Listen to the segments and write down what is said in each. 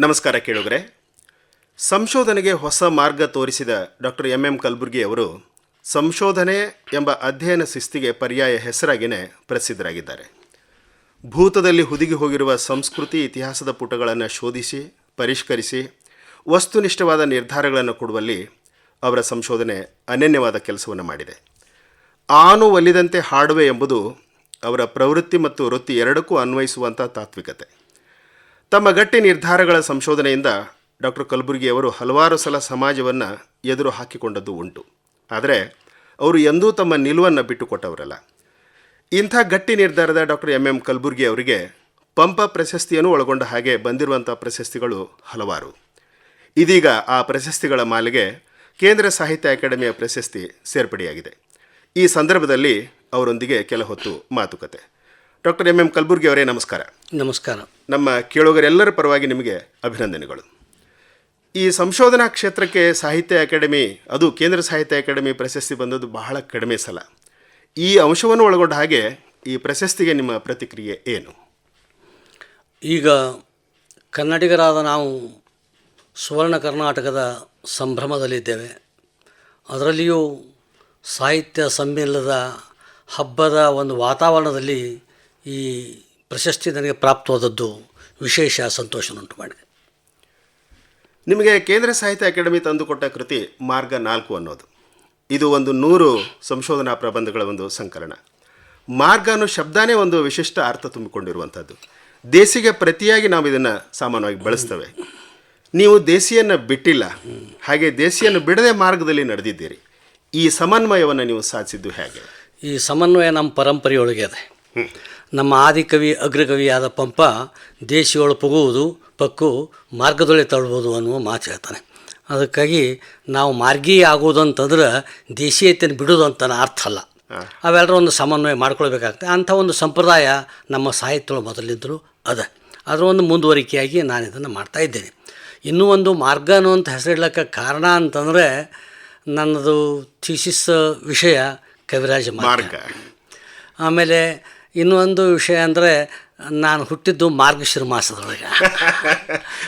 ನಮಸ್ಕಾರ ಕೇಳುಗರೆ. ಸಂಶೋಧನೆಗೆ ಹೊಸ ಮಾರ್ಗ ತೋರಿಸಿದ ಡಾಕ್ಟರ್ ಎಂ ಎಂ ಕಲಬುರ್ಗಿ ಅವರು ಸಂಶೋಧನೆ ಎಂಬ ಅಧ್ಯಯನ ಶಿಸ್ತಿಗೆ ಪರ್ಯಾಯ ಹೆಸರಾಗಿಯೇ ಪ್ರಸಿದ್ಧರಾಗಿದ್ದಾರೆ. ಭೂತದಲ್ಲಿ ಹುದುಗಿ ಹೋಗಿರುವ ಸಂಸ್ಕೃತಿ ಇತಿಹಾಸದ ಪುಟಗಳನ್ನು ಶೋಧಿಸಿ, ಪರಿಷ್ಕರಿಸಿ, ವಸ್ತುನಿಷ್ಠವಾದ ನಿರ್ಧಾರಗಳನ್ನು ಕೊಡುವಲ್ಲಿ ಅವರ ಸಂಶೋಧನೆ ಅನನ್ಯವಾದ ಕೆಲಸವನ್ನು ಮಾಡಿದೆ. ಆನು ಒಲಿದಂತೆ ಹಾಡುವೆ ಎಂಬುದು ಅವರ ಪ್ರವೃತ್ತಿ ಮತ್ತು ವೃತ್ತಿ ಎರಡಕ್ಕೂ ಅನ್ವಯಿಸುವಂಥ ತಾತ್ವಿಕತೆ. ತಮ್ಮ ಗಟ್ಟಿ ನಿರ್ಧಾರಗಳ ಸಂಶೋಧನೆಯಿಂದ ಡಾಕ್ಟರ್ ಕಲಬುರ್ಗಿ ಅವರು ಹಲವಾರು ಸಲ ಸಮಾಜವನ್ನು ಎದುರು ಹಾಕಿಕೊಂಡದ್ದು ಉಂಟು. ಆದರೆ ಅವರು ಎಂದೂ ತಮ್ಮ ನಿಲುವನ್ನು ಬಿಟ್ಟುಕೊಟ್ಟವರಲ್ಲ. ಇಂಥ ಗಟ್ಟಿ ನಿರ್ಧಾರದ ಡಾಕ್ಟರ್ ಎಂ ಎಂ ಕಲಬುರ್ಗಿ ಅವರಿಗೆ ಪಂಪ ಪ್ರಶಸ್ತಿಯನ್ನು ಒಳಗೊಂಡ ಹಾಗೆ ಬಂದಿರುವಂಥ ಪ್ರಶಸ್ತಿಗಳು ಹಲವಾರು. ಇದೀಗ ಆ ಪ್ರಶಸ್ತಿಗಳ ಮಾಲೆಗೆ ಕೇಂದ್ರ ಸಾಹಿತ್ಯ ಅಕಾಡೆಮಿಯ ಪ್ರಶಸ್ತಿ ಸೇರ್ಪಡೆಯಾಗಿದೆ. ಈ ಸಂದರ್ಭದಲ್ಲಿ ಅವರೊಂದಿಗೆ ಕೆಲ ಹೊತ್ತು ಮಾತುಕತೆ. ಡಾಕ್ಟರ್ ಎಂ ಎಂ ಕಲಬುರ್ಗಿ ಅವರೇ ನಮಸ್ಕಾರ. ನಮಸ್ಕಾರ. ನಮ್ಮ ಕೇಳುಗರೆಲ್ಲರ ಪರವಾಗಿ ನಿಮಗೆ ಅಭಿನಂದನೆಗಳು. ಈ ಸಂಶೋಧನಾ ಕ್ಷೇತ್ರಕ್ಕೆ ಸಾಹಿತ್ಯ ಅಕಾಡೆಮಿ ಅದು ಕೇಂದ್ರ ಸಾಹಿತ್ಯ ಅಕಾಡೆಮಿ ಪ್ರಶಸ್ತಿ ಬಂದದ್ದು ಬಹಳ ಕಡಿಮೆ ಸಲ. ಈ ಅಂಶವನ್ನು ಒಳಗೊಂಡ ಹಾಗೆ ಈ ಪ್ರಶಸ್ತಿಗೆ ನಿಮ್ಮ ಪ್ರತಿಕ್ರಿಯೆ ಏನು? ಈಗ ಕನ್ನಡಿಗರಾದ ನಾವು ಸುವರ್ಣ ಕರ್ನಾಟಕದ ಸಂಭ್ರಮದಲ್ಲಿದ್ದೇವೆ. ಅದರಲ್ಲಿಯೂ ಸಾಹಿತ್ಯ ಸಮ್ಮೇಳನದ ಹಬ್ಬದ ಒಂದು ವಾತಾವರಣದಲ್ಲಿ ಈ ಪ್ರಶಸ್ತಿ ನನಗೆ ಪ್ರಾಪ್ತವಾದದ್ದು ವಿಶೇಷ ಸಂತೋಷವನ್ನುಂಟು ಮಾಡಿದೆ. ನಿಮಗೆ ಕೇಂದ್ರ ಸಾಹಿತ್ಯ ಅಕಾಡೆಮಿ ತಂದುಕೊಟ್ಟ ಕೃತಿ ಮಾರ್ಗ ನಾಲ್ಕು ಅನ್ನೋದು. ಇದು ಒಂದು ನೂರು ಸಂಶೋಧನಾ ಪ್ರಬಂಧಗಳ ಒಂದು ಸಂಕಲನ. ಮಾರ್ಗ ಅನ್ನೋ ಶಬ್ದನೇ ಒಂದು ವಿಶಿಷ್ಟ ಅರ್ಥ ತುಂಬಿಕೊಂಡಿರುವಂಥದ್ದು. ದೇಸಿಗೆ ಪ್ರತಿಯಾಗಿ ನಾವು ಇದನ್ನು ಸಾಮಾನ್ಯವಾಗಿ ಬಳಸ್ತೇವೆ. ನೀವು ದೇಸಿಯನ್ನು ಬಿಟ್ಟಿಲ್ಲ ಹಾಗೆ ದೇಸಿಯನ್ನು ಬಿಡದೆ ಮಾರ್ಗದಲ್ಲಿ ನಡೆದಿದ್ದೀರಿ. ಈ ಸಮನ್ವಯವನ್ನು ನೀವು ಸಾಧಿಸಿದ್ದು ಹೇಗೆ? ಈ ಸಮನ್ವಯ ನಮ್ಮ ಪರಂಪರೆಯೊಳಗೆ ಇದೆ. ನಮ್ಮ ಆದಿಕವಿ ಅಗ್ರಕವಿಯಾದ ಪಂಪ ದೇಶಿಯೊಳು ಪುಗುವುದು ಪಕ್ಕು ಮಾರ್ಗದೊಳೆ ತಳ್ಬೋದು ಅನ್ನುವ ಮಾತು ಹೇಳ್ತಾನೆ. ಅದಕ್ಕಾಗಿ ನಾವು ಮಾರ್ಗಿ ಆಗೋದು ಅಂತಂದ್ರೆ ದೇಶೀಯತೆಯನ್ನು ಬಿಡೋದು ಅಂತ ಅರ್ಥ ಅಲ್ಲ. ಅವೆಲ್ಲರೂ ಒಂದು ಸಮನ್ವಯ ಮಾಡ್ಕೊಳ್ಬೇಕಾಗ್ತದೆ ಅಂಥ ಒಂದು ಸಂಪ್ರದಾಯ ನಮ್ಮ ಸಾಹಿತ್ಯಗಳು ಮೊದಲಿದ್ದರೂ ಅದ. ಅದರ ಒಂದು ಮುಂದುವರಿಕೆಯಾಗಿ ನಾನು ಇದನ್ನು ಮಾಡ್ತಾ ಇದ್ದೇನೆ. ಇನ್ನೂ ಒಂದು ಮಾರ್ಗ ಅಂತ ಹೆಸರಿಡ್ಲಿಕ್ಕೆ ಕಾರಣ ಅಂತಂದರೆ ನನ್ನದು ಥೀಸಿಸ್ ವಿಷಯ ಕವಿರಾಜ ಮಾರ್ಗ. ಆಮೇಲೆ ಇನ್ನೊಂದು ವಿಷಯ ಅಂದರೆ ನಾನು ಹುಟ್ಟಿದ್ದು ಮಾರ್ಗಶಿರ ಮಾಸದೊಳಗೆ.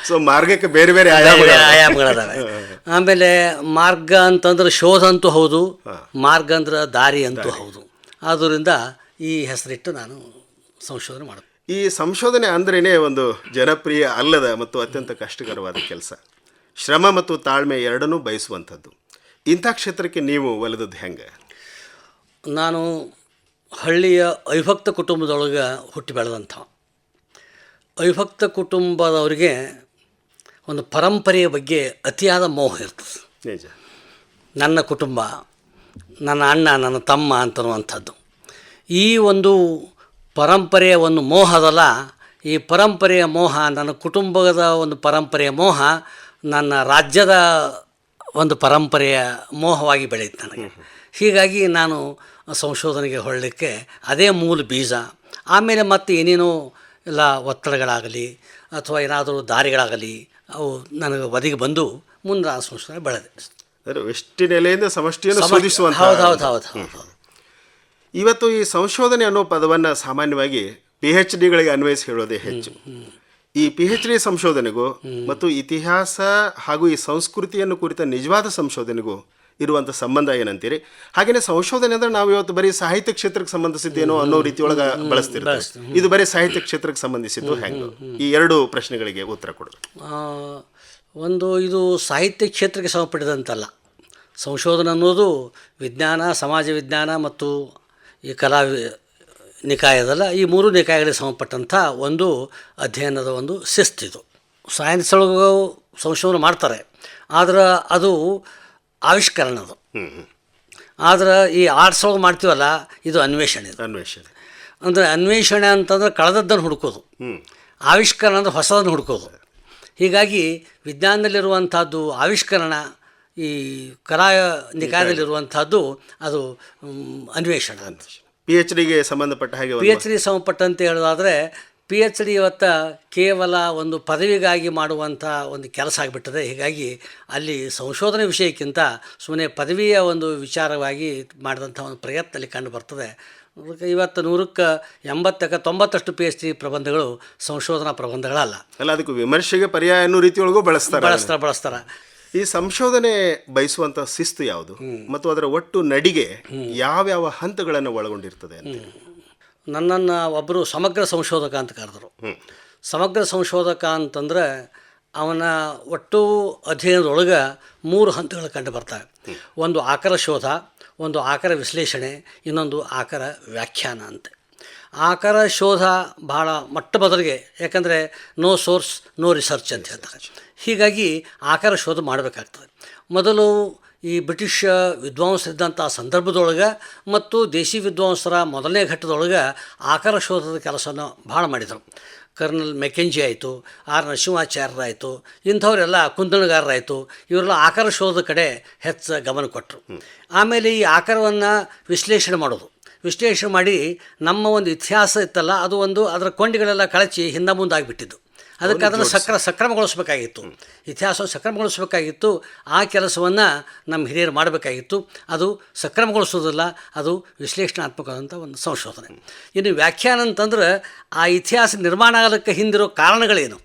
ಸೊ ಮಾರ್ಗಕ್ಕೆ ಬೇರೆ ಬೇರೆ ಆಯಾಮಗಳಾದವೆ. ಆಯಾಮಗಳು ಆಯಾಮಗಳದಾವೆ ಆಮೇಲೆ ಮಾರ್ಗ ಅಂತಂದ್ರೆ ಶೋಧ ಅಂತೂ ಹೌದು ಮಾರ್ಗ ಅಂದ್ರೆ ದಾರಿ ಅಂತೂ ಹೌದು. ಆದ್ದರಿಂದ ಈ ಹೆಸರಿಟ್ಟು ನಾನು ಸಂಶೋಧನೆ ಮಾಡ್ತೀನಿ ಈ ಸಂಶೋಧನೆ ಅಂದ್ರೇ ಒಂದು ಜನಪ್ರಿಯ ಅಲ್ಲದ ಮತ್ತು ಅತ್ಯಂತ ಕಷ್ಟಕರವಾದ ಕೆಲಸ. ಶ್ರಮ ಮತ್ತು ತಾಳ್ಮೆ ಎರಡನ್ನೂ ಬಯಸುವಂಥದ್ದು. ಇಂಥ ಕ್ಷೇತ್ರಕ್ಕೆ ನೀವು ಒಲಿದದ್ದು ಹೆಂಗೆ? ನಾನು ಹಳ್ಳಿಯ ಅವಿಭಕ್ತ ಕುಟುಂಬದೊಳಗೆ ಹುಟ್ಟಿ ಬೆಳೆದಂಥ. ಅವಿಭಕ್ತ ಕುಟುಂಬದವರಿಗೆ ಒಂದು ಪರಂಪರೆಯ ಬಗ್ಗೆ ಅತಿಯಾದ ಮೋಹ ಇರ್ತದೆ. ನಿಜ. ನನ್ನ ಕುಟುಂಬ ನನ್ನ ಅಣ್ಣ ನನ್ನ ತಮ್ಮ ಅಂತನ್ನುವಂಥದ್ದು. ಈ ಒಂದು ಪರಂಪರೆಯ ಒಂದು ಮೋಹ ಅದಲ್ಲ ಈ ಪರಂಪರೆಯ ಮೋಹ ನನ್ನ ಕುಟುಂಬದ ಒಂದು ಪರಂಪರೆಯ ಮೋಹ ನನ್ನ ರಾಜ್ಯದ ಒಂದು ಪರಂಪರೆಯ ಮೋಹವಾಗಿ ಬೆಳೆಯಿತು ನನಗೆ. ಹೀಗಾಗಿ ನಾನು ಸಂಶೋಧನೆಗೆ ಹೊರಡಲಿಕ್ಕೆ ಅದೇ ಮೂಲ ಬೀಜ. ಆಮೇಲೆ ಮತ್ತೆ ಏನೇನೋ ಎಲ್ಲ ಒತ್ತಡಗಳಾಗಲಿ ಅಥವಾ ಏನಾದರೂ ದಾರಿಗಳಾಗಲಿ ಅವು ನನಗೆ ಒದಗಿ ಬಂದು ಮುಂದೆ ಆ ಸಂಶೋಧನೆ ಬೆಳೆದೆ. ಎಷ್ಟು ನೆಲೆಯಿಂದ ಸಮಷ್ಟಿಯನ್ನು ಹೌದು ಶೋಧಿಸುವಂಥ ಹೌದು ಹೌದು ಹೌದು ಹೌದು. ಇವತ್ತು ಈ ಸಂಶೋಧನೆ ಅನ್ನೋ ಪದವನ್ನು ಸಾಮಾನ್ಯವಾಗಿ ಪಿ ಎಚ್ ಡಿಗಳಿಗೆ ಅನ್ವಯಿಸಿ ಹೇಳೋದೇ ಹೆಚ್ಚು. ಈ ಪಿ ಎಚ್ ಡಿ ಸಂಶೋಧನೆಗೂ ಮತ್ತು ಇತಿಹಾಸ ಹಾಗೂ ಈ ಸಂಸ್ಕೃತಿಯನ್ನು ಕುರಿತ ನಿಜವಾದ ಸಂಶೋಧನೆಗೂ ಇರುವಂಥ ಸಂಬಂಧ ಏನಂತೀರಿ? ಹಾಗೆಯೇ ಸಂಶೋಧನೆ ಅಂದ್ರೆ ನಾವು ಇವತ್ತು ಬರೀ ಸಾಹಿತ್ಯ ಕ್ಷೇತ್ರಕ್ಕೆ ಸಂಬಂಧಿಸಿದ್ದೇನೋ ಅನ್ನೋ ರೀತಿಯೊಳಗೆ ಬಳಸ್ತಿರ್ತೀವಿ. ಇದು ಬರೀ ಸಾಹಿತ್ಯ ಕ್ಷೇತ್ರಕ್ಕೆ ಸಂಬಂಧಿಸಿದ್ದು ಹೆಂಗೆ ಈ ಎರಡು ಪ್ರಶ್ನೆಗಳಿಗೆ ಉತ್ತರ ಕೊಡೋದು. ಒಂದು ಇದು ಸಾಹಿತ್ಯ ಕ್ಷೇತ್ರಕ್ಕೆ ಸಂಬಂಧಪಟ್ಟಿದಂತಲ್ಲ ಸಂಶೋಧನೆ ಅನ್ನೋದು ವಿಜ್ಞಾನ ಸಮಾಜ ವಿಜ್ಞಾನ ಮತ್ತು ಈ ಕಲಾ ನಿಕಾಯದಲ್ಲ ಈ ಮೂರು ನಿಕಾಯಗಳಿಗೆ ಸಂಬಂಧಪಟ್ಟಂಥ ಒಂದು ಅಧ್ಯಯನದ ಒಂದು ಶಿಸ್ತಿದು. ಸೈನ್ಸ್ ಒಳಗೂ ಸಂಶೋಧನೆ ಮಾಡ್ತಾರೆ. ಆದರೆ ಅದು ಆವಿಷ್ಕರಣದು ಆದ್ರೆ ಈ ಆರ್ಟ್ಸ್ ಒಳಗೆ ಮಾಡ್ತೀವಲ್ಲ ಇದು ಅನ್ವೇಷಣೆ ಇದು. ಅನ್ವೇಷಣೆ. ಅಂದರೆ ಅನ್ವೇಷಣೆ ಅಂತಂದ್ರೆ ಕಳೆದದ್ದನ್ನು ಹುಡುಕೋದು. ಆವಿಷ್ಕರಣ ಅಂದರೆ ಹೊಸದನ್ನು ಹುಡುಕೋದು. ಹೀಗಾಗಿ ವಿಜ್ಞಾನದಲ್ಲಿರುವಂಥದ್ದು ಆವಿಷ್ಕರಣ ಈ ಕಲಾ ನಿಕಾಯದಲ್ಲಿರುವಂಥದ್ದು ಅದು ಅನ್ವೇಷಣೆ. ಪಿ ಎಚ್ ಡಿಗೆ ಸಂಬಂಧಪಟ್ಟ ಹಾಗೆ ಪಿ ಎಚ್ ಡಿ ಸಂಬಂಧಪಟ್ಟಂತೆ ಹೇಳೋದಾದರೆ ಪಿ ಎಚ್ ಡಿ ಇವತ್ತು ಕೇವಲ ಒಂದು ಪದವಿಗಾಗಿ ಮಾಡುವಂಥ ಒಂದು ಕೆಲಸ ಆಗಿಬಿಟ್ಟದೆ. ಹೀಗಾಗಿ ಅಲ್ಲಿ ಸಂಶೋಧನೆ ವಿಷಯಕ್ಕಿಂತ ಸುಮ್ಮನೆ ಪದವಿಯ ಒಂದು ವಿಚಾರವಾಗಿ ಮಾಡಿದಂಥ ಒಂದು ಪ್ರಯತ್ನ ಅಲ್ಲಿ ಕಂಡು ಬರ್ತದೆ. ಇವತ್ತು ನೂರಕ್ಕೆ ಎಂಬತ್ತಕ್ಕೆ ತೊಂಬತ್ತಷ್ಟು ಪಿ ಎಚ್ ಡಿ ಪ್ರಬಂಧಗಳು ಸಂಶೋಧನಾ ಪ್ರಬಂಧಗಳಲ್ಲ. ಅಲ್ಲ ಅದಕ್ಕೆ ವಿಮರ್ಶೆಗೆ ಪರ್ಯಾಯ ಅನ್ನೋ ರೀತಿಯೊಳಗೂ ಬಳಸ್ತಾರೆ ಬಳಸ್ತಾರೆ ಬಳಸ್ತಾರೆ. ಈ ಸಂಶೋಧನೆ ಬಯಸುವಂಥ ಶಿಸ್ತು ಯಾವುದು? ಮತ್ತು ಅದರ ಒಟ್ಟು ನಡಿಗೆ ಯಾವ್ಯಾವ ಹಂತಗಳನ್ನು ಒಳಗೊಂಡಿರ್ತದೆ ಅಂತ. ನನ್ನನ್ನು ಒಬ್ಬರು ಸಮಗ್ರ ಸಂಶೋಧಕ ಅಂತ ಕರೆದರು. ಸಮಗ್ರ ಸಂಶೋಧಕ ಅಂತಂದ್ರೆ ಅವನ ಒಟ್ಟು ಅಧ್ಯಯನದೊಳಗೆ ಮೂರು ಹಂತಗಳು ಕಂಡು ಬರ್ತವೆ. ಒಂದು ಆಕರ ಶೋಧ ಒಂದು ಆಕರ ವಿಶ್ಲೇಷಣೆ ಇನ್ನೊಂದು ಆಕರ ವ್ಯಾಖ್ಯಾನ ಅಂತೆ. ಆಕರ ಶೋಧ ಭಾಳ ಮೊಟ್ಟ ಮೊದಲಿಗೆ ಯಾಕಂದರೆ ನೋ ಸೋರ್ಸ್ ನೋ ರಿಸರ್ಚ್ ಅಂತ ಹೇಳ್ತಾರೆ. ಹೀಗಾಗಿ ಆಕರ ಶೋಧ ಮಾಡಬೇಕಾಗ್ತದೆ. ಮೊದಲು ಈ ಬ್ರಿಟಿಷ್ ವಿದ್ವಾಂಸರಿದ್ದಂಥ ಸಂದರ್ಭದೊಳಗೆ ಮತ್ತು ದೇಶಿ ವಿದ್ವಾಂಸರ ಮೊದಲನೇ ಘಟ್ಟದೊಳಗೆ ಆಕಾರ ಶೋಧದ ಕೆಲಸವನ್ನು ಭಾಳ ಮಾಡಿದರು. ಕರ್ನಲ್ ಮೆಕೆಂಜಿ ಆಯಿತು, ಆರ್ ನರಸಿಂಹಾಚಾರ್ಯರಾಯಿತು, ಇಂಥವರೆಲ್ಲ ಕುಂದಣಗಾರರಾಯಿತು, ಇವರೆಲ್ಲ ಆಕಾರ ಶೋಧದ ಕಡೆ ಹೆಚ್ಚು ಗಮನ ಕೊಟ್ಟರು. ಆಮೇಲೆ ಈ ಆಕಾರವನ್ನು ವಿಶ್ಲೇಷಣೆ ಮಾಡೋದು. ವಿಶ್ಲೇಷಣೆ ಮಾಡಿ ನಮ್ಮ ಒಂದು ಇತಿಹಾಸ ಇತ್ತಲ್ಲ, ಅದು ಒಂದು ಅದರ ಕೊಂಡಿಗಳೆಲ್ಲ ಕಳಚಿ ಹಿಂದೆ ಮುಂದೆ ಆಗಿಬಿಟ್ಟಿದ್ದು ಅದಕ್ಕೆ ಅದನ್ನು ಸಕ್ರ ಸಕ್ರಮಗೊಳಿಸಬೇಕಾಗಿತ್ತು. ಇತಿಹಾಸ ಸಕ್ರಮಗೊಳಿಸಬೇಕಾಗಿತ್ತು. ಆ ಕೆಲಸವನ್ನು ನಮ್ಮ ಹಿರಿಯರು ಮಾಡಬೇಕಾಗಿತ್ತು. ಅದು ಸಕ್ರಮಗೊಳಿಸೋದಿಲ್ಲ ಅದು ವಿಶ್ಲೇಷಣಾತ್ಮಕವಾದಂಥ ಒಂದು ಸಂಶೋಧನೆ. ಇನ್ನು ವ್ಯಾಖ್ಯಾನ ಅಂತಂದ್ರೆ ಆ ಇತಿಹಾಸ ನಿರ್ಮಾಣ ಆಗಲಿಕ್ಕೆ ಹಿಂದಿರೋ ಕಾರಣಗಳೇನು?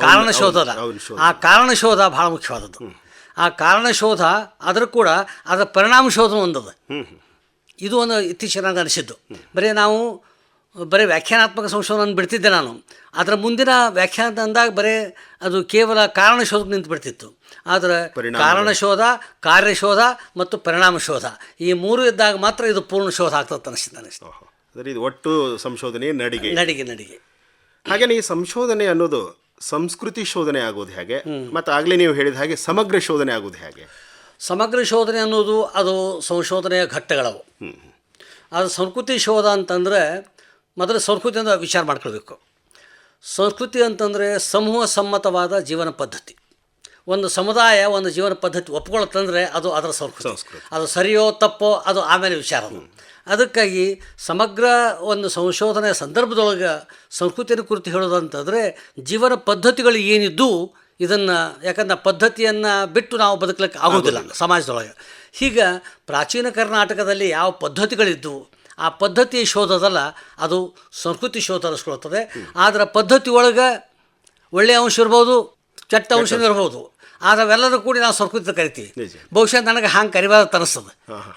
ಕಾರಣ ಶೋಧ. ಆ ಕಾರಣ ಶೋಧ ಭಾಳ ಮುಖ್ಯವಾದದ್ದು. ಆ ಕಾರಣ ಶೋಧ ಅದರ ಕೂಡ ಅದರ ಪರಿಣಾಮ ಶೋಧ ಒಂದದ. ಇದು ಒಂದು ಇತ್ತೀಚಿನ ಅನಿಸಿದ್ದು. ಬರೀ ನಾವು ಬರೀ ವ್ಯಾಖ್ಯಾನಾತ್ಮಕ ಸಂಶೋಧನೆ ಬಿಡ್ತಿದ್ದೆ ನಾನು. ಅದರ ಮುಂದಿನ ವ್ಯಾಖ್ಯಾನ ಅಂದಾಗ ಬರೀ ಅದು ಕೇವಲ ಕಾರಣ ಶೋಧಕ್ಕೆ ನಿಂತು ಬಿಡ್ತಿತ್ತು. ಆದರೆ. ಕಾರಣ ಶೋಧ ಕಾರ್ಯಶೋಧ ಮತ್ತು ಪರಿಣಾಮ ಶೋಧ. ಈ ಮೂರು ಇದ್ದಾಗ ಮಾತ್ರ ಇದು ಪೂರ್ಣ ಶೋಧ ಆಗ್ತದೆ ಅನಿಸ್ತದೆ ಅನಿಸ್ತು. ಅಂದ್ರೆ ಇದು ಒಟ್ಟು ಸಂಶೋಧನೆ ನಡಿಗೆ. ನಡಿಗೆ ನಡಿಗೆ. ಹಾಗೆ ಈ ಸಂಶೋಧನೆ ಅನ್ನೋದು ಸಂಸ್ಕೃತಿ ಶೋಧನೆ ಆಗೋದು ಹೇಗೆ? ಮತ್ತು ಆಗಲೇ ನೀವು ಹೇಳಿದ ಹಾಗೆ ಸಮಗ್ರ ಶೋಧನೆ ಆಗೋದು ಹೇಗೆ? ಸಮಗ್ರ ಶೋಧನೆ ಅನ್ನೋದು ಅದು ಸಂಶೋಧನೆಯ ಘಟ್ಟಗಳವು. ಅದು ಸಂಸ್ಕೃತಿ ಶೋಧ ಅಂತಂದರೆ ಮೊದಲು ಸಂಸ್ಕೃತಿಯಿಂದ ವಿಚಾರ ಮಾಡ್ಕೊಳ್ಬೇಕು. ಸಂಸ್ಕೃತಿ ಅಂತಂದರೆ ಸಮೂಹ ಸಮ್ಮತವಾದ ಜೀವನ ಪದ್ಧತಿ. ಒಂದು ಸಮುದಾಯ ಒಂದು ಜೀವನ ಪದ್ಧತಿ ಒಪ್ಕೊಳ್ಳುತ್ತಂದರೆ ಅದು ಅದರ ಸಂಸ್ಕೃತಿ. ಅದು ಸರಿಯೋ ತಪ್ಪೋ ಅದು ಆಮೇಲೆ ವಿಚಾರ. ಅದು. ಅದಕ್ಕಾಗಿ ಸಮಗ್ರ ಒಂದು ಸಂಶೋಧನೆಯ ಸಂದರ್ಭದೊಳಗೆ ಸಂಸ್ಕೃತಿಯ ಕುರಿತು ಹೇಳೋದಂತಂದರೆ ಜೀವನ ಪದ್ಧತಿಗಳು ಏನಿದ್ದು ಇದನ್ನು ಯಾಕಂದ್ರೆ ಪದ್ಧತಿಯನ್ನು ಬಿಟ್ಟು ನಾವು ಬದುಕಲಿಕ್ಕೆ ಆಗೋದಿಲ್ಲ ಸಮಾಜದೊಳಗೆ. ಹೀಗೆ ಪ್ರಾಚೀನ ಕರ್ನಾಟಕದಲ್ಲಿ ಯಾವ ಪದ್ಧತಿಗಳಿದ್ದು ಆ ಪದ್ಧತಿ ಶೋಧದಲ್ಲ ಅದು ಸಂಸ್ಕೃತಿ ಶೋಧ ಅನಿಸ್ಕೊಳ್ತದೆ ಆದರೆ ಪದ್ಧತಿ ಒಳಗೆ ಒಳ್ಳೆಯ ಅಂಶ ಇರ್ಬೋದು ಕೆಟ್ಟ ಅಂಶ ಇರ್ಬೋದು. ಆದರೆ ಅವೆಲ್ಲರೂ ಕೂಡಿ ನಾವು ಸಂಸ್ಕೃತಿ ಕರಿತೀವಿ. ಬಹುಶಃ ನನಗೆ ಹಂಗೆ ಕರಿಬಾರ್ದು ಅನಿಸ್ತದೆ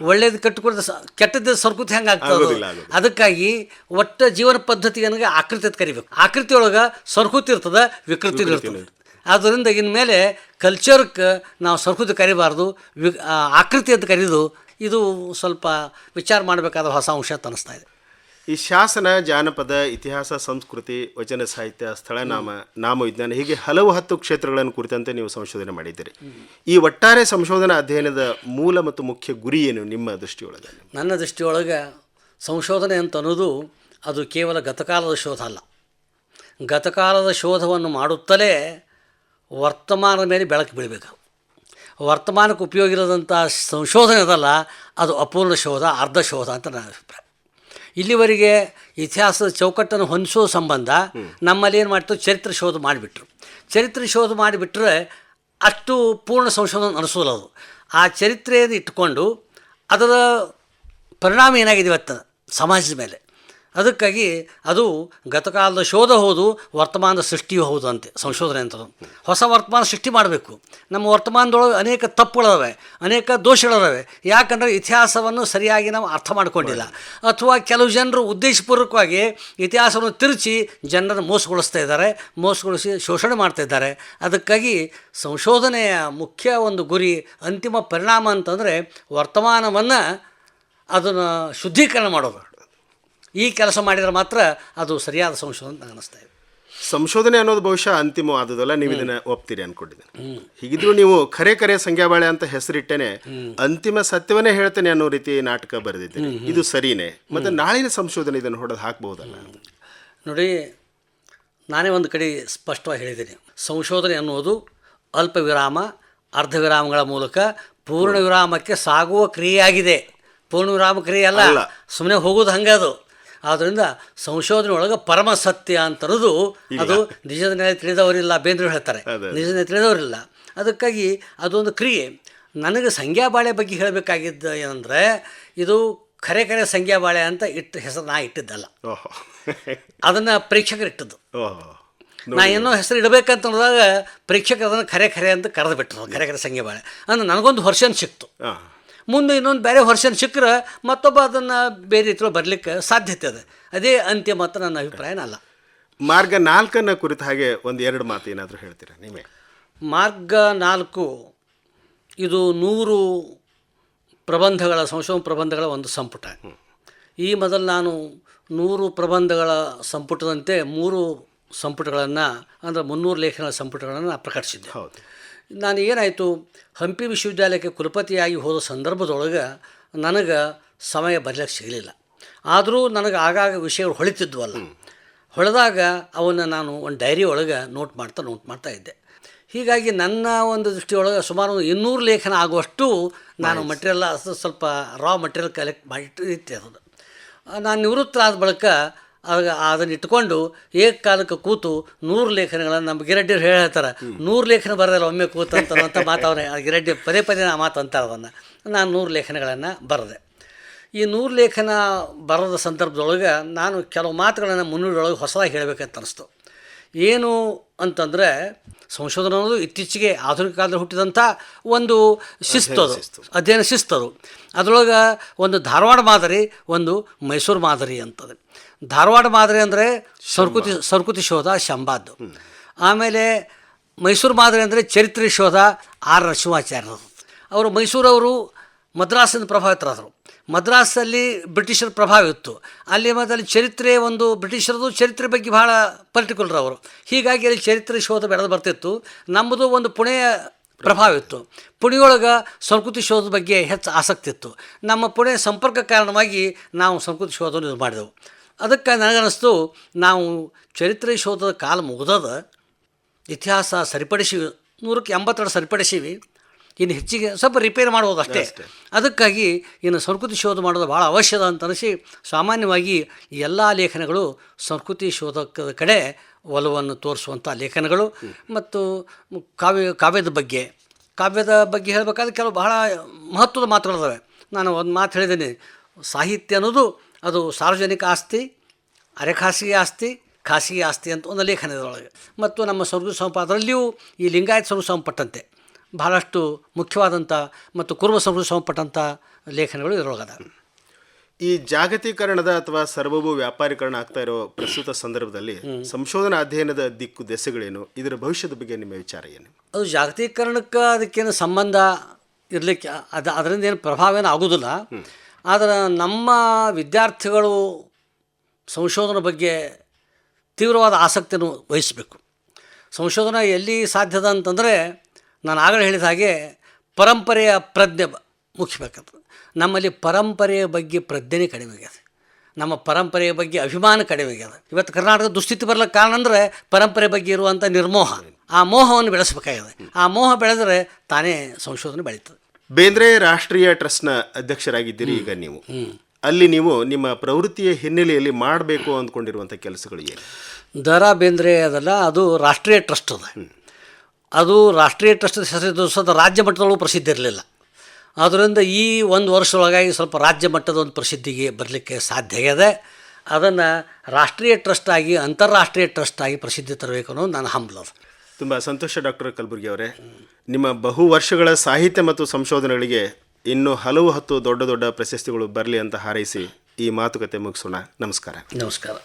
ಒಳ್ಳೇದು ಕಟ್ಟಿಕೊಡಿದ ಕೆಟ್ಟದ್ದು ಸಂಸ್ಕೃತಿ ಹೆಂಗೆ ಆಗ್ತದೆ. ಅದಕ್ಕಾಗಿ ಒಟ್ಟು ಜೀವನ ಪದ್ಧತಿ ನನಗೆ ಆಕೃತಿ ಅಂತ ಕರಿಬೇಕು. ಆಕೃತಿ ಒಳಗೆ ಸಂಸ್ಕೃತಿ ಇರ್ತದೆ ವಿಕೃತಿ ಇರ್ತದೆ. ಆದ್ದರಿಂದ ಇನ್ಮೇಲೆ ಕಲ್ಚರ್ಕ್ಕೆ ನಾವು ಸಂಸ್ಕೃತಿ ಕರಿಬಾರ್ದು ವಿ ಆಕೃತಿ ಅಂತ ಕರೀದು ಇದು ಸ್ವಲ್ಪ ವಿಚಾರ ಮಾಡಬೇಕಾದ ಹೊಸ ಅಂಶ ಅಂತ ಇದೆ. ಈ ಶಾಸನ ಜಾನಪದ ಇತಿಹಾಸ ಸಂಸ್ಕೃತಿ ವಚನ ಸಾಹಿತ್ಯ ಸ್ಥಳನಾಮ ನಾಮವಿಜ್ಞಾನ ಹೀಗೆ ಹಲವು ಹತ್ತು ಕ್ಷೇತ್ರಗಳನ್ನು ಕುರಿತಂತೆ ನೀವು ಸಂಶೋಧನೆ ಮಾಡಿದ್ದೀರಿ. ಈ ಒಟ್ಟಾರೆ ಸಂಶೋಧನಾ ಅಧ್ಯಯನದ ಮೂಲ ಮತ್ತು ಮುಖ್ಯ ಗುರಿ ಏನು ನಿಮ್ಮ ದೃಷ್ಟಿಯೊಳಗೆ? ನನ್ನ ದೃಷ್ಟಿಯೊಳಗೆ ಸಂಶೋಧನೆ ಅಂತ ಅನ್ನೋದು ಅದು ಕೇವಲ ಗತಕಾಲದ ಶೋಧ ಅಲ್ಲ. ಗತಕಾಲದ ಶೋಧವನ್ನು ಮಾಡುತ್ತಲೇ ವರ್ತಮಾನದ ಮೇಲೆ ಬೆಳಕು ಬೀಳಬೇಕು. ವರ್ತಮಾನಕ್ಕೆ ಉಪಯೋಗ ಇರೋದಂಥ ಸಂಶೋಧನೆ ಅದಲ್ಲ, ಅದು ಅಪೂರ್ಣ ಶೋಧ, ಅರ್ಧ ಶೋಧ ಅಂತ ನನ್ನ ಅಭಿಪ್ರಾಯ. ಇಲ್ಲಿವರೆಗೆ ಇತಿಹಾಸದ ಚೌಕಟ್ಟನ್ನು ಹೊಂದಿಸೋ ಸಂಬಂಧ ನಮ್ಮಲ್ಲಿ ಏನು ಮಾಡ್ತು? ಚರಿತ್ರೆ ಶೋಧ ಮಾಡಿಬಿಟ್ರು. ಚರಿತ್ರೆ ಶೋಧ ಮಾಡಿಬಿಟ್ರೆ ಅಷ್ಟು ಪೂರ್ಣ ಸಂಶೋಧನೆ ಅನಿಸೋಲ್ಲ ಅದು. ಆ ಚರಿತ್ರೆಯನ್ನು ಇಟ್ಟುಕೊಂಡು ಅದರ ಪರಿಣಾಮ ಏನಾಗಿದೆ ಇವತ್ತು? ಸಮಾಜದ ಮೇಲೆ. ಅದಕ್ಕಾಗಿ ಅದು ಗತಕಾಲದ ಶೋಧ ಹೌದು, ವರ್ತಮಾನದ ಸೃಷ್ಟಿಯೂ ಹೌದು ಅಂತೆ, ಸಂಶೋಧನೆ ಅಂತದ್ದು ಹೊಸ ವರ್ತಮಾನ ಸೃಷ್ಟಿ ಮಾಡಬೇಕು. ನಮ್ಮ ವರ್ತಮಾನದೊಳಗೆ ಅನೇಕ ತಪ್ಪುಗಳಿವೆ, ಅನೇಕ ದೋಷಗಳಿವೆ. ಯಾಕಂದರೆ ಇತಿಹಾಸವನ್ನು ಸರಿಯಾಗಿ ನಾವು ಅರ್ಥ ಮಾಡಿಕೊಂಡಿಲ್ಲ. ಅಥವಾ ಕೆಲವು ಜನರು ಉದ್ದೇಶಪೂರ್ವಕವಾಗಿ ಇತಿಹಾಸವನ್ನು ತಿರುಚಿ ಜನರನ್ನು ಮೋಸಗೊಳಿಸ್ತಾ ಇದ್ದಾರೆ, ಮೋಸಗೊಳಿಸಿ ಶೋಷಣೆ ಮಾಡ್ತಾ ಇದ್ದಾರೆ. ಅದಕ್ಕಾಗಿ ಸಂಶೋಧನೆಯ ಮುಖ್ಯ ಒಂದು ಗುರಿ, ಅಂತಿಮ ಪರಿಣಾಮ ಅಂತಂದರೆ ವರ್ತಮಾನವನ್ನು ಅದನ್ನು ಶುದ್ಧೀಕರಣ ಮಾಡೋದು. ಈ ಕೆಲಸ ಮಾಡಿದರೆ ಮಾತ್ರ ಅದು ಸರಿಯಾದ ಸಂಶೋಧನೆ ಅಂತ ಅನ್ನಿಸ್ತಾ ಇದೆ. ಸಂಶೋಧನೆ ಅನ್ನೋದು ಬಹುಶಃ ಅಂತಿಮವಾದದಲ್ಲ ನೀವು ಇದನ್ನ ಒಪ್ತೀರಿ ಅನ್ಕೊಂಡಿದ್ದೀನಿ. ಹೀಗಿದ್ರು ನೀವು ಖರೆ ಖರೆ ಸಂಖ್ಯಾಬಾಳೆ ಅಂತ ಹೆಸರಿಟ್ಟೇನೆ ಅಂತಿಮ ಸತ್ಯವನ್ನೇ ಹೇಳ್ತೇನೆ ಅನ್ನೋ ರೀತಿ ನಾಟಕ ಬರೆದಿದ್ದೀನಿ. ಇದು ಸರಿನೇ? ಮತ್ತೆ ನಾಳಿನ ಸಂಶೋಧನೆ ಇದನ್ನು ಹೊಡೆದು ಹಾಕ್ಬೋದಲ್ಲ? ನೋಡಿ ನಾನೇ ಒಂದು ಕಡೆ ಸ್ಪಷ್ಟವಾಗಿ ಹೇಳಿದ್ದೀನಿ. ಸಂಶೋಧನೆ ಅನ್ನೋದು ಅಲ್ಪ ವಿರಾಮ ಅರ್ಧ ವಿರಾಮಗಳ ಮೂಲಕ ಪೂರ್ಣ ವಿರಾಮಕ್ಕೆ ಸಾಗುವ ಕ್ರಿಯೆಯಾಗಿದೆ. ಪೂರ್ಣ ವಿರಾಮ ಕ್ರಿಯೆ ಅಲ್ಲ. ಅಲ್ಲ. ಸುಮ್ಮನೆ ಹೋಗೋದು ಹಂಗೆ ಅದು. ಆದ್ದರಿಂದ ಸಂಶೋಧನೆ ಒಳಗೆ ಪರಮ ಸತ್ಯ ಅಂತರದು ಅದು ನಿಜದ ನೆಲೆ ತಿಳಿದವರಿಲ್ಲ ಬೇಂದ್ರೆ ಹೇಳ್ತಾರೆ. ನಿಜ ನಿಜದ ನೆಲೆ ತಿಳಿದವರಿಲ್ಲ. ಅದಕ್ಕಾಗಿ ಅದೊಂದು ಕ್ರಿಯೆ. ನನಗೆ ಸಂಖ್ಯಾಬಾಳೆ ಬಗ್ಗೆ ಹೇಳಬೇಕಾಗಿದ್ದ ಏನಂದರೆ ಇದು ಖರೆ ಖರೆ ಸಂಖ್ಯಾ ಬಾಳೆ ಅಂತ ಇಟ್ಟು ಹೆಸರು ನಾ ಇಟ್ಟಿದ್ದಲ್ಲ. ಅದನ್ನು ಪ್ರೇಕ್ಷಕರು ಇಟ್ಟದ್ದು. ನಾ ಏನೋ ಹೆಸರು ಇಡಬೇಕಂತ ನೋಡಿದಾಗ ಪ್ರೇಕ್ಷಕರು ಅದನ್ನು ಖರೆ ಖರೆ ಅಂತ ಕರೆದು ಬಿಟ್ಟರು ಖರೆ ಖರೆ ಸಂಖ್ಯಾ ಬಾಳೆ. ಅಂದ್ರೆ ನನಗೊಂದು ವರ್ಷನ್ ಸಿಕ್ತು. ಮುಂದೆ ಇನ್ನೊಂದು ಬೇರೆ ವರ್ಷನ್ ಸಿಕ್ಕರೆ ಮತ್ತೊಬ್ಬ ಅದನ್ನು ಬೇರೆ ರೀತಿಯಲ್ಲಿ ಬರಲಿಕ್ಕೆ ಸಾಧ್ಯತೆ ಇದೆ ಅದೇ ಅಂತ್ಯ ಮಾತ್ರ ನನ್ನ ಅಭಿಪ್ರಾಯ ಅಲ್ಲ. ಮಾರ್ಗ ನಾಲ್ಕನ್ನು ಕುರಿತ ಹಾಗೆ ಒಂದು ಎರಡು ಮಾತು ಏನಾದರೂ ಹೇಳ್ತೀರಾ ನಿಮಗೆ? ಮಾರ್ಗ ನಾಲ್ಕು ಇದು ನೂರು ಪ್ರಬಂಧಗಳ ಸಂಶೋಧನ ಪ್ರಬಂಧಗಳ ಒಂದು ಸಂಪುಟ. ಈ ಮೊದಲು ನಾನು ನೂರು ಪ್ರಬಂಧಗಳ ಸಂಪುಟದಂತೆ ಮೂರು ಸಂಪುಟಗಳನ್ನು ಅಂದರೆ ಮುನ್ನೂರು ಲೇಖನಗಳ ಸಂಪುಟಗಳನ್ನು ಪ್ರಕಟಿಸಿದ್ದೆ. ಹೌದು. ನಾನು ಏನಾಯಿತು ಹಂಪಿ ವಿಶ್ವವಿದ್ಯಾಲಯಕ್ಕೆ ಕುಲಪತಿಯಾಗಿ ಹೋದ ಸಂದರ್ಭದೊಳಗೆ ನನಗೆ ಸಮಯ ಬರಲಿಕ್ಕೆ ಸಿಗಲಿಲ್ಲ. ಆದರೂ ನನಗೆ ಆಗಾಗ ವಿಷಯಗಳು ಹೊಳಿತಿದ್ವಲ್ಲ. ಹೊಳೆದಾಗ ಅವನ್ನ ನಾನು ಒಂದು ಡೈರಿ ಒಳಗೆ ನೋಟ್ ಮಾಡ್ತಾ ನೋಟ್ ಮಾಡ್ತಾ ಇದ್ದೆ. ಹೀಗಾಗಿ ನನ್ನ ಒಂದು ದೃಷ್ಟಿಯೊಳಗೆ ಸುಮಾರು ಒಂದು ಇನ್ನೂರು ಲೇಖನ ಆಗುವಷ್ಟು ನಾನು ಮಟೀರಿಯಲ್ ಸ್ವಲ್ಪ ರಾ ಮಟೀರಿಯಲ್ ಕಲೆಕ್ಟ್ ಮಾಡಿಟ್ಟು ಅದನ್ನು ನಾನು ನಿವೃತ್ತರಾದ ಬಳಿಕ ಅದನ್ನು ಇಟ್ಕೊಂಡು ಏಕಕಾಲಕ್ಕೆ ಕೂತು ನೂರು ಲೇಖನಗಳನ್ನು ನಮ್ಮ ಗಿರಡ್ಡಿಯವ್ರು ಹೇಳಿ ಹೇಳ್ತಾರೆ. ನೂರು ಲೇಖನ ಬರೋದಲ್ಲ ಒಮ್ಮೆ ಕೂತು ಅಂತ ಮಾತು ಅವನೇ ಗಿರಡ್ಡಿ ಪದೇ ಪದೇ ಆ ಮಾತು ಅಂತಾರೆ ಅದನ್ನು ನಾನು ನೂರು ಲೇಖನಗಳನ್ನು ಬರೆದೆ. ಈ ನೂರು ಲೇಖನ ಬರದ ಸಂದರ್ಭದೊಳಗೆ ನಾನು ಕೆಲವು ಮಾತುಗಳನ್ನು ಮುನ್ನುಡಿಯೊಳಗೆ ಹೊಸದಾಗಿ ಹೇಳಬೇಕಂತ ಅನಿಸ್ತು. ಏನು ಅಂತಂದರೆ ಸಂಶೋಧನೆ ಅನ್ನೋದು ಇತ್ತೀಚೆಗೆ ಆಧುನಿಕ ಕಾಲದಲ್ಲಿ ಹುಟ್ಟಿದಂಥ ಒಂದು ಶಿಸ್ತು ಅದು ಅಧ್ಯಯನ ಶಿಸ್ತು. ಅದು ಅದರೊಳಗೆ ಒಂದು ಧಾರವಾಡ ಮಾದರಿ ಒಂದು ಮೈಸೂರು ಮಾದರಿ ಅಂತದೆ. ಧಾರವಾಡ ಮಾದರಿ ಅಂದರೆ ಸರ್ಕುತಿ ಸರ್ಕುತಿ ಶೋಧ ಶಂಬಾದ್ದು ಆಮೇಲೆ ಮೈಸೂರು ಮಾದರಿ ಅಂದರೆ ಚರಿತ್ರೆ ಶೋಧ ಆರ್ ನರಸಿಂಹಾಚಾರ್ಯರು. ಅವರು ಮೈಸೂರವರು ಮದ್ರಾಸಿಂದ ಪ್ರಭಾವಿತರಾದರು. ಮದ್ರಾಸಲ್ಲಿ ಬ್ರಿಟಿಷರ ಪ್ರಭಾವ ಇತ್ತು. ಅಲ್ಲಿ ಮತ್ತು ಅಲ್ಲಿ ಚರಿತ್ರೆ ಒಂದು ಬ್ರಿಟಿಷರದು ಚರಿತ್ರೆ ಬಗ್ಗೆ ಭಾಳ ಪರ್ಟಿಕ್ಯುಲರ್ ಅವರು ಹೀಗಾಗಿ ಅಲ್ಲಿ ಚರಿತ್ರೆ ಶೋಧ ಬೆಳೆದು ಬರ್ತಿತ್ತು. ನಮ್ಮದು ಒಂದು ಪುಣೆಯ ಪ್ರಭಾವ ಇತ್ತು. ಪುಣೆಯೊಳಗೆ ಸಂಸ್ಕೃತಿ ಶೋಧದ ಬಗ್ಗೆ ಹೆಚ್ಚು ಆಸಕ್ತಿ ಇತ್ತು. ನಮ್ಮ ಪುಣೆ ಸಂಪರ್ಕ ಕಾರಣವಾಗಿ ನಾವು ಸಂಸ್ಕೃತಿ ಶೋಧವನ್ನು ಇದು ಮಾಡಿದೆವು. ಅದಕ್ಕೆ ನನಗನ್ನಿಸ್ತು ನಾವು ಚರಿತ್ರೆ ಶೋಧದ ಕಾಲ ಮುಗಿದದ ಇತಿಹಾಸ ಸರಿಪಡಿಸೀವಿ ನೂರಕ್ಕೆ ಎಂಬತ್ತೆರಡು ಸರಿಪಡಿಸೀವಿ. ಇನ್ನು ಹೆಚ್ಚಿಗೆ ಸ್ವಲ್ಪ ರಿಪೇರ್ ಮಾಡ್ಬೋದು ಅಷ್ಟೇ. ಅದಕ್ಕಾಗಿ ಇನ್ನು ಸಂಸ್ಕೃತಿ ಶೋಧ ಮಾಡೋದು ಭಾಳ ಅವಶ್ಯದ ಅಂತ ಅನಿಸಿ ಸಾಮಾನ್ಯವಾಗಿ ಎಲ್ಲ ಲೇಖನಗಳು ಸಂಸ್ಕೃತಿ ಶೋಧಕದ ಕಡೆ ಒಲವನ್ನು ತೋರಿಸುವಂಥ ಲೇಖನಗಳು. ಮತ್ತು ಕಾವ್ಯ ಕಾವ್ಯದ ಬಗ್ಗೆ. ಕಾವ್ಯದ ಬಗ್ಗೆ ಹೇಳಬೇಕಾದ್ರೆ ಕೆಲವು ಬಹಳ ಮಹತ್ವದ ಮಾತುಗಳಿದಾವೆ. ನಾನು ಒಂದು ಮಾತು ಹೇಳಿದ್ದೀನಿ. ಸಾಹಿತ್ಯ ಅನ್ನೋದು ಅದು ಸಾರ್ವಜನಿಕ ಆಸ್ತಿ ಅರೆ ಖಾಸಗಿ ಆಸ್ತಿ ಖಾಸಗಿ ಆಸ್ತಿ ಅಂತ ಒಂದು ಲೇಖನ ಇದರೊಳಗೆ ಮತ್ತು ನಮ್ಮ ಸ್ವರ್ಗ ಸಂಪ ಅದರಲ್ಲಿಯೂ ಈ ಲಿಂಗಾಯತ ಸ್ವರ್ಗ ಸಂಪಟ್ಟಂತೆ ಬಹಳಷ್ಟು ಮುಖ್ಯವಾದಂಥ ಮತ್ತು ಕುರುಬ ಸಂಸ್ಕೃತ ಸಂಪಟ್ಟಂಥ ಲೇಖನಗಳು ಇದರೊಳಗದ. ಈ ಜಾಗತೀಕರಣದ ಅಥವಾ ಸರ್ವಭೂ ವ್ಯಾಪಾರೀಕರಣ ಆಗ್ತಾ ಇರೋ ಪ್ರಸ್ತುತ ಸಂದರ್ಭದಲ್ಲಿ ಸಂಶೋಧನಾ ಅಧ್ಯಯನದ ದಿಕ್ಕು ದೆಸೆಗಳೇನು? ಇದರ ಭವಿಷ್ಯದ ಬಗ್ಗೆ ನಿಮ್ಮ ವಿಚಾರ ಏನು? ಅದು ಜಾಗತೀಕರಣಕ್ಕೆ ಅದಕ್ಕೇನು ಸಂಬಂಧ ಇರಲಿಕ್ಕೆ ಅದು ಅದರಿಂದ ಏನು ಪ್ರಭಾವ ಏನು ಆಗೋದಿಲ್ಲ. ಆದರೆ ನಮ್ಮ ವಿದ್ಯಾರ್ಥಿಗಳು ಸಂಶೋಧನೆ ಬಗ್ಗೆ ತೀವ್ರವಾದ ಆಸಕ್ತಿಯನ್ನು ವಹಿಸಬೇಕು. ಸಂಶೋಧನೆ ಎಲ್ಲಿ ಸಾಧ್ಯದ ಅಂತಂದರೆ ನಾನು ಆಗಲೇ ಹೇಳಿದ ಹಾಗೆ ಪರಂಪರೆಯ ಪ್ರಜ್ಞೆ ಮುಖ್ಯಬೇಕಂತ. ನಮ್ಮಲ್ಲಿ ಪರಂಪರೆಯ ಬಗ್ಗೆ ಪ್ರಜ್ಞೆನೇ ಕಡಿಮೆ ಆಗ್ಯದೆ. ನಮ್ಮ ಪರಂಪರೆಯ ಬಗ್ಗೆ ಅಭಿಮಾನ ಕಡಿಮೆ ಆಗ್ಯದ. ಇವತ್ತು ಕರ್ನಾಟಕದ ದುಸ್ಥಿತಿ ಬರಲಿಕ್ಕೆ ಕಾರಣ ಅಂದರೆ ಪರಂಪರೆ ಬಗ್ಗೆ ಇರುವಂಥ ನಿರ್ಮೋಹ. ಆ ಮೋಹವನ್ನು ಬೆಳೆಸಬೇಕಾಗಿದೆ. ಆ ಮೋಹ ಬೆಳೆದರೆ ತಾನೇ ಸಂಶೋಧನೆ ಬೆಳೀತದೆ. ಬೇಂದ್ರೆ ರಾಷ್ಟ್ರೀಯ ಟ್ರಸ್ಟ್ನ ಅಧ್ಯಕ್ಷರಾಗಿದ್ದೀರಿ ಈಗ ನೀವು. ಅಲ್ಲಿ ನೀವು ನಿಮ್ಮ ಪ್ರವೃತ್ತಿಯ ಹಿನ್ನೆಲೆಯಲ್ಲಿ ಮಾಡಬೇಕು ಅಂದ್ಕೊಂಡಿರುವಂಥ ಕೆಲಸಗಳು ಏನು? ದ ರಾ ಬೇಂದ್ರೆ ಅದಲ್ಲ ಅದು ರಾಷ್ಟ್ರೀಯ ಟ್ರಸ್ಟ್ ಅದ. ಅದು ರಾಷ್ಟ್ರೀಯ ಟ್ರಸ್ಟ್ ಹೆಸರಿದ್ದು ಸದ ರಾಜ್ಯ ಮಟ್ಟದಲ್ಲೂ ಪ್ರಸಿದ್ಧಿ ಇರಲಿಲ್ಲ. ಆದ್ದರಿಂದ ಈ ಒಂದು ವರ್ಷದೊಳಗಾಗಿ ಸ್ವಲ್ಪ ರಾಜ್ಯ ಮಟ್ಟದ ಒಂದು ಪ್ರಸಿದ್ಧಿಗೆ ಬರಲಿಕ್ಕೆ ಸಾಧ್ಯ ಆಗಿದೆ ಅದನ್ನು ರಾಷ್ಟ್ರೀಯ ಟ್ರಸ್ಟ್ ಆಗಿ ಅಂತಾರಾಷ್ಟ್ರೀಯ ಟ್ರಸ್ಟ್ ಆಗಿ ಪ್ರಸಿದ್ಧಿ ತರಬೇಕು ಅನ್ನೋದು ನಾನು ಹಂಬಲ ಅದು. ತುಂಬ ಸಂತೋಷ ಡಾಕ್ಟರ್ ಕಲಬುರ್ಗಿ ಅವರೇ. ನಿಮ್ಮ ಬಹು ವರ್ಷಗಳ ಸಾಹಿತ್ಯ ಮತ್ತು ಸಂಶೋಧನೆಗಳಿಗೆ ಇನ್ನೂ ಹಲವು ಹತ್ತು ದೊಡ್ಡ ದೊಡ್ಡ ಪ್ರಶಸ್ತಿಗಳು ಬರಲಿ ಅಂತ ಹಾರೈಸಿ ಈ ಮಾತುಕತೆ ಮುಗಿಸೋಣ. ನಮಸ್ಕಾರ. ನಮಸ್ಕಾರ.